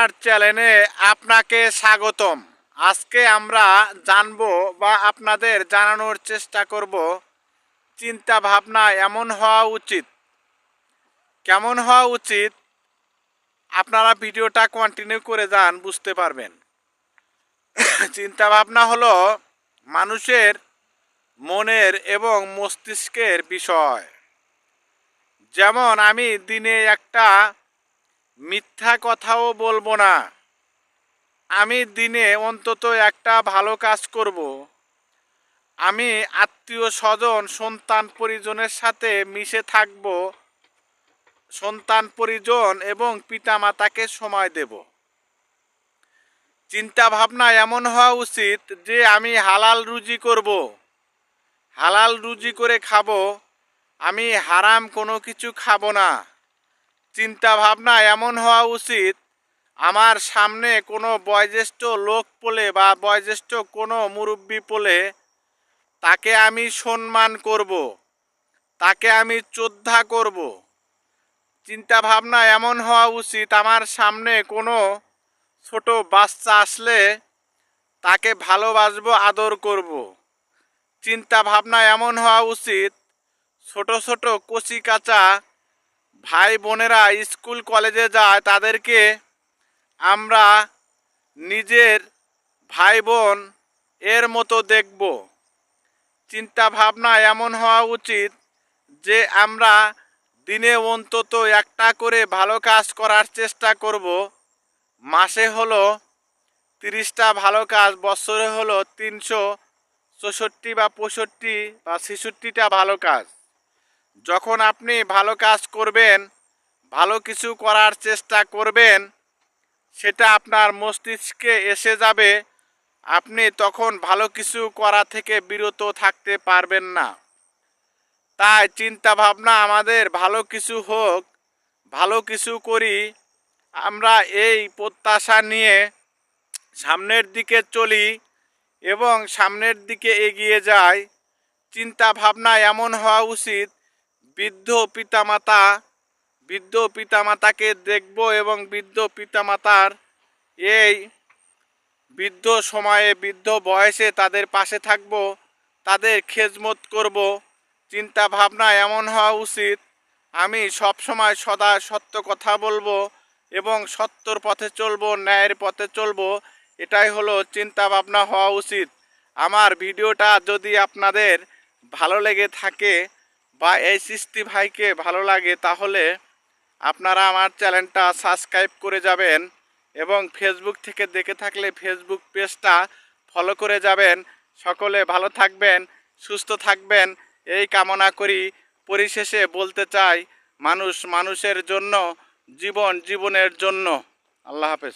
আর চ্যানেলে আপনাকে স্বাগতম। আজকে আমরা জানব বা আপনাদের জানানোর চেষ্টা করব চিন্তা ভাবনা এমন হওয়া উচিত। কেমন হওয়া উচিত? আপনারা ভিডিওটা কন্টিনিউ করে যান, বুঝতে পারবেন। চিন্তা ভাবনা হলো মানুষের মনের এবং মস্তিষ্কের বিষয়। যেমন আমি দিনে একটা মিথ্যা কথাও বলব না। আমি দিনে অন্তত একটা ভালো কাজ করব। আমি আত্মীয় স্বজন, সন্তান পরিজনের সাথে মিশে থাকব। সন্তান পরিজন এবং পিতামাতাকে সময় দেব। চিন্তা ভাবনা এমন হওয়া উচিত যে আমি হালাল রুজি করব। হালাল রুজি করে খাব। আমি হারাম কোনো কিছু খাব না। চিন্তা ভাবনা এমন হওয়া উচিত, আমার সামনে কোনো বয়োজ্যেষ্ঠ লোক পোলে বা বয়োজ্যেষ্ঠ কোনো মুরব্বী পোলে তাকে আমি সম্মান করব, তাকে আমি শ্রদ্ধা করব। চিন্তা ভাবনা এমন হওয়া উচিত, আমার সামনে কোনো ছোট বাচ্চা আসলে তাকে ভালোবাসব, আদর করব। চিন্তা ভাবনা এমন হওয়া উচিত, ছোট ছোট কচি কাঁচা ভাই বোনেরা স্কুল কলেজে যায়, তাদেরকে আমরা নিজের ভাই বোন এর মতো দেখব। চিন্তা ভাবনা এমন হওয়া উচিত যে আমরা দিনে অন্তত একটা করে ভালো কাজ করার চেষ্টা করব। মাসে হলো তিরিশটা ভালো কাজ, বছরে হলো তিনশো চৌষট্টি বা পঁয়ষট্টি বা ছেষট্টিটা ভালো কাজ। যখন আপনি ভালো কাজ করবেন, ভালো কিছু করার চেষ্টা করবেন, সেটা আপনার মস্তিষ্কে এসে যাবে, আপনি তখন ভালো কিছু করা থেকে বিরত থাকতে পারবেন না। তাই চিন্তা ভাবনা আমাদের ভালো কিছু হোক, ভালো কিছু করি, আমরা এই প্রত্যাশা নিয়ে সামনের দিকে চলি এবং সামনের দিকে এগিয়ে যাই। চিন্তা ভাবনা এমন হওয়া উচিত বৃদ্ধ পিতামাতা, বৃদ্ধ পিতামাতাকে দেখব এবং বৃদ্ধ পিতামাতার এই বৃদ্ধ সময়ে, বৃদ্ধ বয়সে তাদের পাশে থাকব, তাদের খেজমত করব। চিন্তা ভাবনা এমন হওয়া উচিত, আমি সব সময় সদা সত্য কথা বলব এবং সত্যর পথে চলবো, ন্যায়ের পথে চলবো, এটাই হলো চিন্তা ভাবনা হওয়া উচিত। আমার ভিডিওটা যদি আপনাদের ভালো লেগে থাকে বা এই সৃষ্টি ভাইকে ভালো লাগে, তাহলে আপনারা আমার চ্যানেলটা সাবস্ক্রাইব করে যাবেন এবং ফেসবুক থেকে দেখে থাকলে ফেসবুক পেজটা ফলো করে যাবেন। সকলে ভালো থাকবেন, সুস্থ থাকবেন। এই কামনা করি। পরিশেষে বলতে চাই, মানুষ মানুষের জন্য, জীবন জীবনের জন্য। আল্লাহ হাফেজ।